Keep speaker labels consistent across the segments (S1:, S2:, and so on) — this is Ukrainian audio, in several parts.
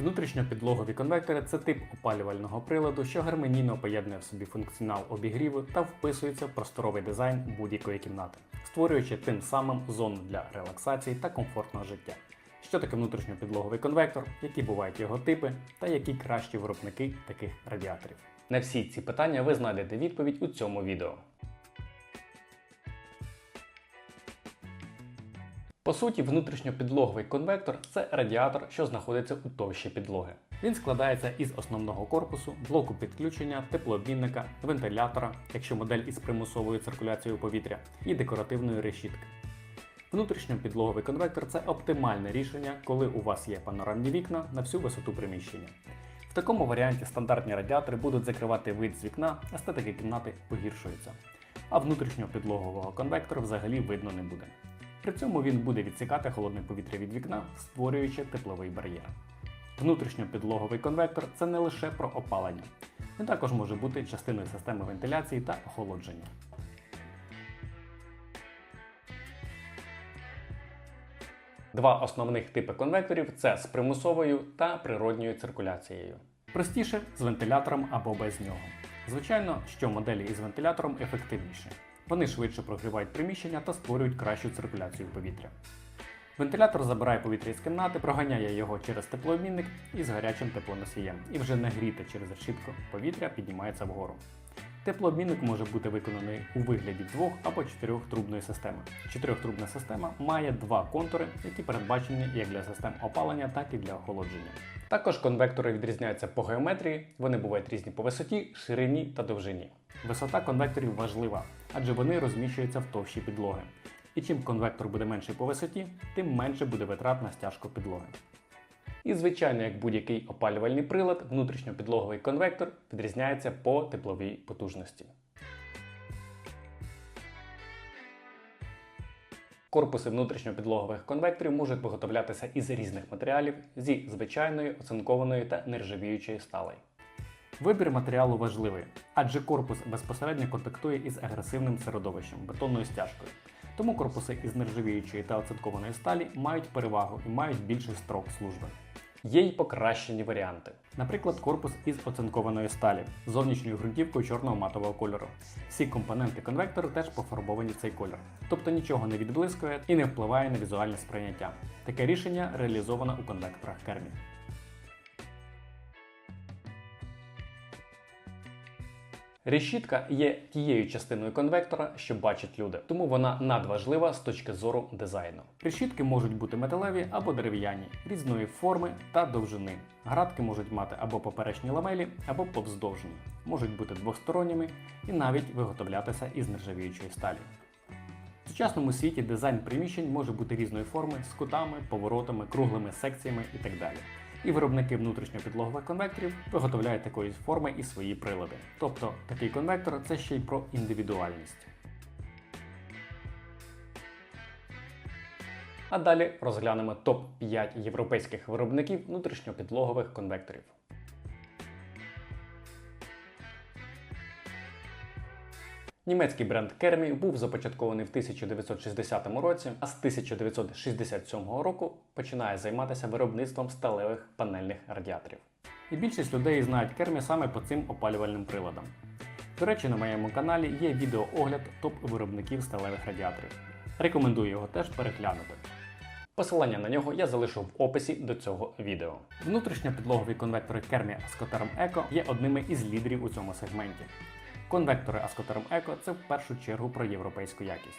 S1: Внутрішньопідлогові конвектори це тип опалювального приладу, що гармонійно поєднує в собі функціонал обігріву та вписується в просторовий дизайн будь-якої кімнати, створюючи тим самим зону для релаксації та комфортного життя. Що таке внутрішньопідлоговий конвектор, які бувають його типи та які кращі виробники таких радіаторів. На всі ці питання ви знайдете відповідь у цьому відео. По суті, внутрішньопідлоговий конвектор це радіатор, що знаходиться у товщі підлоги. Він складається із основного корпусу, блоку підключення, теплообмінника, вентилятора, якщо модель із примусовою циркуляцією повітря, і декоративної решітки. Внутрішньопідлоговий конвектор це оптимальне рішення, коли у вас є панорамні вікна на всю висоту приміщення. В такому варіанті стандартні радіатори будуть закривати вид з вікна, естетика кімнати погіршується. А внутрішньопідлогового конвектора взагалі видно не буде. При цьому він буде відсікати холодне повітря від вікна, створюючи тепловий бар'єр. Внутрішньопідлоговий конвектор це не лише про опалення. Він також може бути частиною системи вентиляції та охолодження. Два основних типи конвекторів це з примусовою та природньою циркуляцією. Простіше з вентилятором або без нього. Звичайно, що моделі із вентилятором ефективніші. Вони швидше прогрівають приміщення та створюють кращу циркуляцію повітря. Вентилятор забирає повітря із кімнати, проганяє його через теплообмінник із гарячим теплоносієм, і вже нагріте через решітку повітря піднімається вгору. Теплообмінник може бути виконаний у вигляді двох або чотирьохтрубної системи. Чотирьохтрубна система має два контури, які передбачені як для систем опалення, так і для охолодження. Також конвектори відрізняються по геометрії, вони бувають різні по висоті, ширині та довжині. Висота конвекторів важлива, адже вони розміщуються в товщі підлоги. І чим конвектор буде менший по висоті, тим менше буде витрат на стяжку підлоги. І, звичайно, як будь-який опалювальний прилад, внутрішньопідлоговий конвектор відрізняється по тепловій потужності. Корпуси внутрішньопідлогових конвекторів можуть виготовлятися із різних матеріалів зі звичайної, оцинкованої та нержавіючої сталей. Вибір матеріалу важливий, адже корпус безпосередньо контактує із агресивним середовищем бетонною стяжкою. Тому корпуси із нержавіючої та оцинкованої сталі мають перевагу і мають більший строк служби. Є й покращені варіанти. Наприклад, корпус із оцинкованої сталі зовнішньою ґрунтівкою чорного матового кольору. Всі компоненти конвектору теж пофарбовані в цей кольор, тобто нічого не відблискує і не впливає на візуальне сприйняття. Таке рішення реалізовано у конвекторах Кермі. Решітка є тією частиною конвектора, що бачать люди, тому вона надважлива з точки зору дизайну. Решітки можуть бути металеві або дерев'яні, різної форми та довжини. Градки можуть мати або поперечні ламелі, або повздовжні, можуть бути двосторонніми і навіть виготовлятися із нержавіючої сталі. В сучасному світі дизайн приміщень може бути різної форми з кутами, поворотами, круглими секціями і так далі. І виробники внутрішньопідлогових конвекторів виготовляють такої форми і свої прилади. Тобто такий конвектор це ще й про індивідуальність. А далі розглянемо топ-5 європейських виробників внутрішньопідлогових конвекторів. Німецький бренд Кермі був започаткований в 1960 році, а з 1967 року починає займатися виробництвом сталевих панельних радіаторів. І більшість людей знають Кермі саме по цим опалювальним приладам. До речі, на моєму каналі є відеоогляд топ-виробників сталевих радіаторів. Рекомендую його теж переглянути. Посилання на нього я залишу в описі до цього відео. Внутрішньопідлогові конвектори Кермі Ascoterm Eco є одними із лідерів у цьому сегменті. Конвектори Ascoterm Eco це в першу чергу про європейську якість.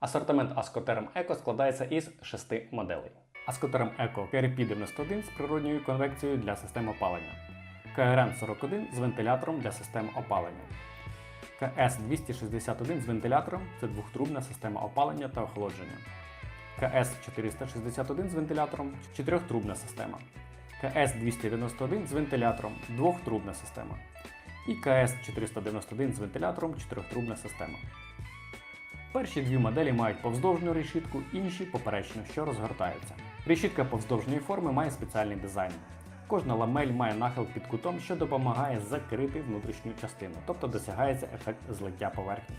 S1: Асортимент Ascoterm Eco складається із шести моделей. Ascoterm Eco KRP91 з природньою конвекцією для систем опалення, KRM41 з вентилятором для систем опалення, КС261 з вентилятором це двохтрубна система опалення та охолодження. КС461 з вентилятором чотирьохтрубна система. КС291 з вентилятором двохтрубна система. І КС491 з вентилятором чотирьохтрубна система. Перші дві моделі мають повздовжню решітку, інші поперечну, що розгортаються. Решітка повздовжньої форми має спеціальний дизайн. Кожна ламель має нахил під кутом, що допомагає закрити внутрішню частину, тобто досягається ефект злиття поверхні.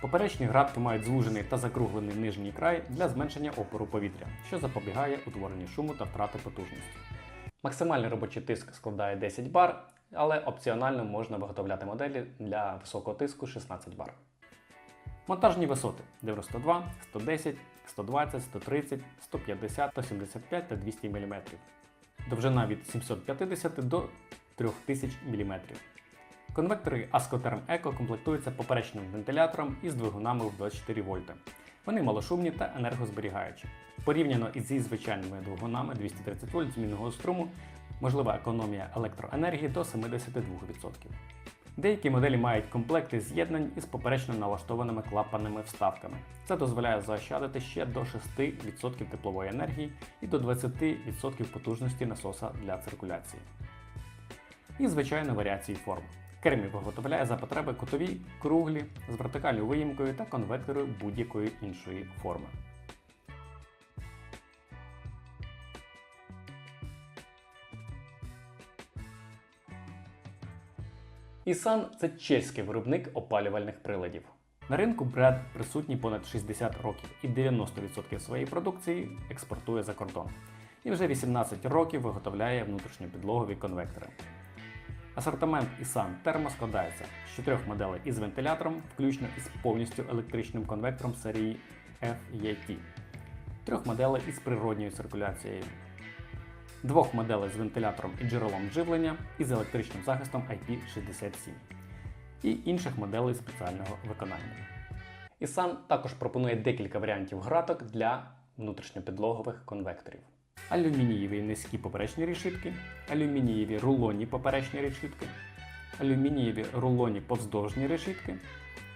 S1: Поперечні градки мають звужений та закруглений нижній край для зменшення опору повітря, що запобігає утворенню шуму та втрати потужності. Максимальний робочий тиск складає 10 бар, але опціонально можна виготовляти моделі для високого тиску 16 бар. Монтажні висоти 92, 110, 120, 130, 150, 175 та 200 мм. Довжина від 750 до 3000 мм. Конвектори Ascoterm Eco комплектуються поперечним вентилятором із двигунами в 24 вольти. Вони малошумні та енергозберігаючі. Порівняно із звичайними двигунами 230 вольт змінного струму можлива економія електроенергії до 72%. Деякі моделі мають комплекти з'єднань із поперечно налаштованими клапанними вставками. Це дозволяє заощадити ще до 6% теплової енергії і до 20% потужності насоса для циркуляції. І звичайно варіації форм. Кермі виготовляє за потреби кутові, круглі, з вертикальною виїмкою та конвектори будь-якої іншої форми. Ісан це чеський виробник опалювальних приладів. На ринку бренд присутній понад 60 років і 90% своєї продукції експортує за кордон. І вже 18 років виготовляє внутрішньопідлогові конвектори. Асортимент Isan Thermo складається з чотирьох моделей із вентилятором, включно із повністю електричним конвектором серії FET, трьох моделей із природньою циркуляцією, двох моделей з вентилятором і джерелом живлення і з електричним захистом IP67 і інших моделей спеціального виконання. Isan також пропонує декілька варіантів граток для внутрішньопідлогових конвекторів. Алюмінієві низькі поперечні решітки, алюмінієві рулонні поперечні решітки, алюмінієві рулонні повздовжні решітки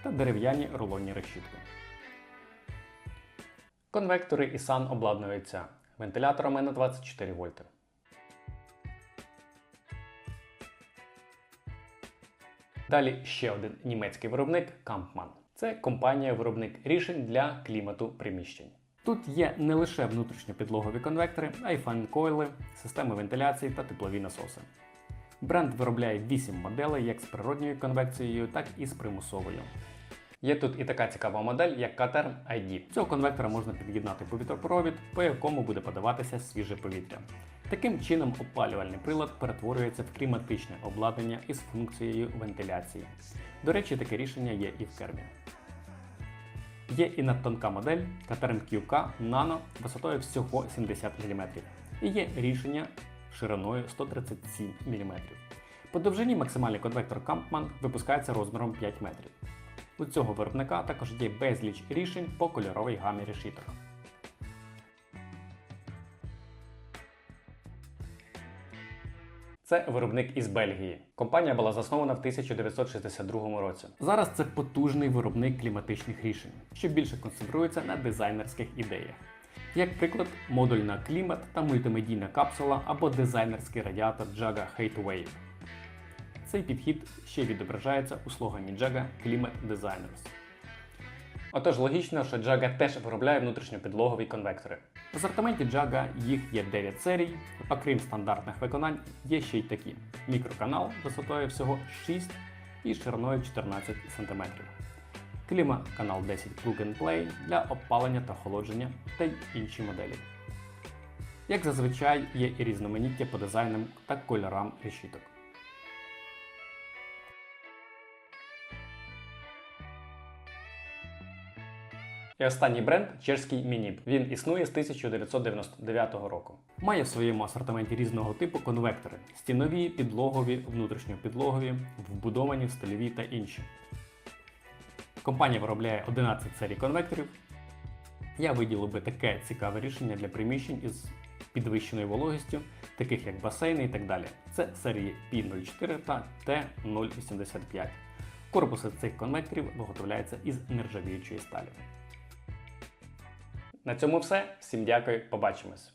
S1: та дерев'яні рулонні решітки. Конвектори Isan обладнуються вентиляторами на 24 вольти. Далі ще один німецький виробник Kampmann. Це компанія-виробник рішень для клімату приміщень. Тут є не лише внутрішньопідлогові конвектори, а й фан-койли, системи вентиляції та теплові насоси. Бренд виробляє 8 моделей як з природньою конвекцією, так і з примусовою. Є тут і така цікава модель, як Katerm ID. Цього конвектора можна під'єднати повітропровід, по якому буде подаватися свіже повітря. Таким чином, опалювальний прилад перетворюється в кліматичне обладнання із функцією вентиляції. До речі, таке рішення є і в кермі. Є і надтонка модель Caterham QK Nano висотою всього 70 мм. І є рішення шириною 137 мм. По довжині максимальний конвектор Kampmann випускається розміром 5 метрів. У цього виробника також є безліч рішень по кольоровій гамі решіток. Це виробник із Бельгії. Компанія була заснована в 1962 році. Зараз це потужний виробник кліматичних рішень, що більше концентрується на дизайнерських ідеях. Як приклад, модульна клімат та мультимедійна капсула або дизайнерський радіатор Jaga Hatewave. Цей підхід ще відображається у слогані Jaga Climate Designers. Отож, логічно, що Jaga теж виробляє внутрішньопідлогові конвектори. В асортименті Jaga їх є 9 серій, окрім стандартних виконань, є ще й такі: мікроканал висотою всього 6 і шириною 14 см. Кліма канал 10 Plug and Play для опалення та охолодження та й інші моделі. Як зазвичай, є і різноманіття по дизайнам та кольорам решіток. І останній бренд чешський Мініп. Він існує з 1999 року. Має в своєму асортименті різного типу конвектори: стінові, підлогові, внутрішньопідлогові, вбудовані, стильові та інші. Компанія виробляє 11 серій конвекторів. Я виділив би таке цікаве рішення для приміщень із підвищеною вологістю, таких як басейни і так далі. Це серії P04 та T085. Корпуси цих конвекторів виготовляються із нержавіючої сталі. На цьому все. Всім дякую, побачимось.